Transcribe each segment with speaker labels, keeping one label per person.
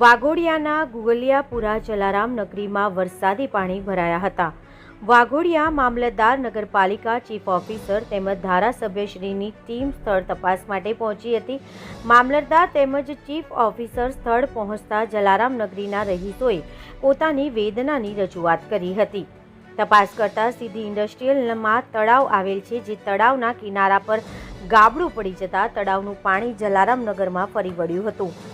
Speaker 1: વાઘોડિયાના ગુગલિયાપુરા જલારામ નગરીમાં વરસાદી પાણી ભરાયા હતા. વાઘોડિયા મામલતદાર નગરપાલિકા ચીફ ઓફિસર તેમજ ધારાસભ્યશ્રીની ટીમ સ્થળ તપાસ માટે પહોંચી હતી. મામલતદાર તેમજ ચીફ ઓફિસર સ્થળ પહોંચતા જલારામ નગરીના રહીશોએ પોતાની વેદનાની રજૂઆત કરી હતી. તપાસ કરતા સીધી ઇન્ડસ્ટ્રીયલમાં તળાવ આવેલ છે જે તળાવના કિનારા પર ગાબડું પડી જતા તળાવનું પાણી જલારામ નગરમાં ફરી વળ્યું હતું.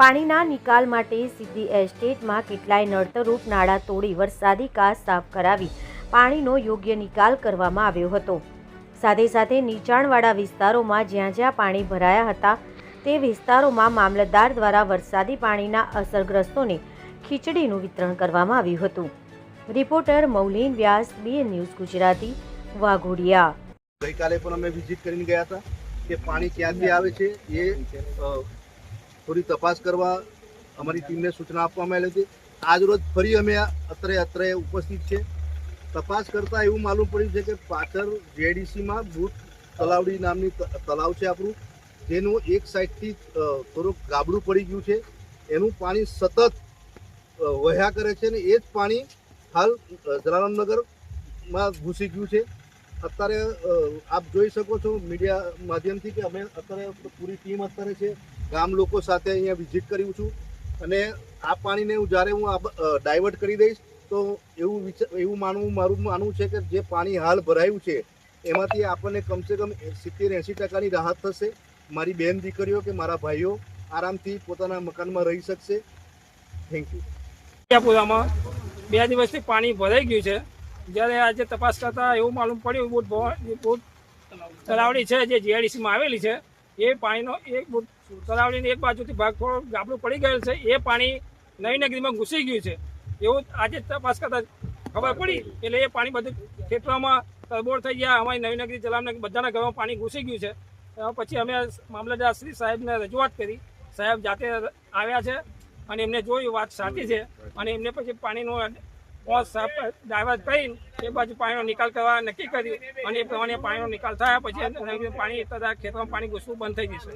Speaker 1: પાણીના નિકાલ માટે સીધી એસ્ટેટમાં કેટલાય નડતરૂપ નાળા તોડી વરસાદી કાસ સાફ કરાવી પાણીનો યોગ્ય નિકાલ કરવામાં આવ્યો હતો. સાથે સાથે નીચાણવાળા વિસ્તારોમાં જ્યાં જ્યાં પાણી ભરાયા હતા, તે વિસ્તારોમાં મામલતદાર દ્વારા વરસાદી પાણીના અસરગ્રસ્તોને ખીચડીનું વિતરણ કરવામાં આવ્યું હતું. Reporter Maulin Vyas B news Gujarati, Vaghodia.
Speaker 2: ગઈકાલે પણ અમે વિઝિટ કરીને ગયા હતા કે પાણી ક્યાંથી આવે છે, એ થોડી તપાસ કરવા અમારી ટીમને સૂચના આપવામાં આવેલી હતી આજ રોજ ફરી અમે અત્રે અત્રે ઉપસ્થિત છે. તપાસ કરતાં એવું માલુમ પડ્યું છે કે પાછળ જેડીસીમાં ભૂત તલાવડી નામની તલાવ છે આપણું. જેનું એક સાઈડથી થોડુંક ગાબડું પડી ગયું છે. એનું પાણી સતત વહ્યા કરે છે અને એ જ પાણી હાલ જલારામનગરમાં ઘૂસી ગયું છે. અત્યારે આપ જોઈ શકો છો મીડિયા માધ્યમથી કે અમે અત્યારે પૂરી ટીમ અત્યારે છે, ગામ લોકો સાથે અહીંયા વિઝિટ કર્યું છું. અને આ પાણીને હું જ્યારે હું ડાયવર્ટ કરી દઈશ, તો એવું વિચાર એવું માનવું, મારું માનવું છે કે જે પાણી હાલ ભરાયું છે, એમાંથી આપણને કમસે કમ સિત્તેર એંસી ટકાની રાહત થશે. મારી બેન દીકરીઓ કે મારા ભાઈઓ આરામથી પોતાના મકાનમાં રહી શકશે. થેન્ક યુ
Speaker 3: બે દિવસથી પાણી ભરાઈ ગયું છે. જ્યારે આજે તપાસ કરતા એવું માલુમ પડ્યું બુટ બૂટ તલાવડી છે, જે જીઆઈડીસીમાં આવેલી છે, એ પાણીનો એક બૂટ તલાવડીની એક બાજુથી ભાગ થોડો ગાબડું પડી ગયેલ છે, એ પાણી નવી નગરીમાં ઘૂસી ગયું છે. એવું આજે તપાસ કરતા ખબર પડી, એટલે એ પાણી બધું ખેતરોમાં તરબોળ થઈ ગયા અમારી નવી નગરી જલામનગર બધાના ઘરમાં પાણી ઘૂસી ગયું છે. પછી અમે મામલતદાર શ્રી સાહેબને રજૂઆત કરી, સાહેબ જાતે આવ્યા છે અને એમને જોયું, વાત સાચી છે. અને એમને પછી પાણીનો સાફ ડાયવર્ટ કરીને એ બાજુ પાણીનો નિકાલ કરવા નક્કી કર્યું અને એ પ્રમાણે પાણીનો નિકાલ થયા પછી પાણી ખેતરમાં પાણી ઘૂસવું બંધ થઈ જશે.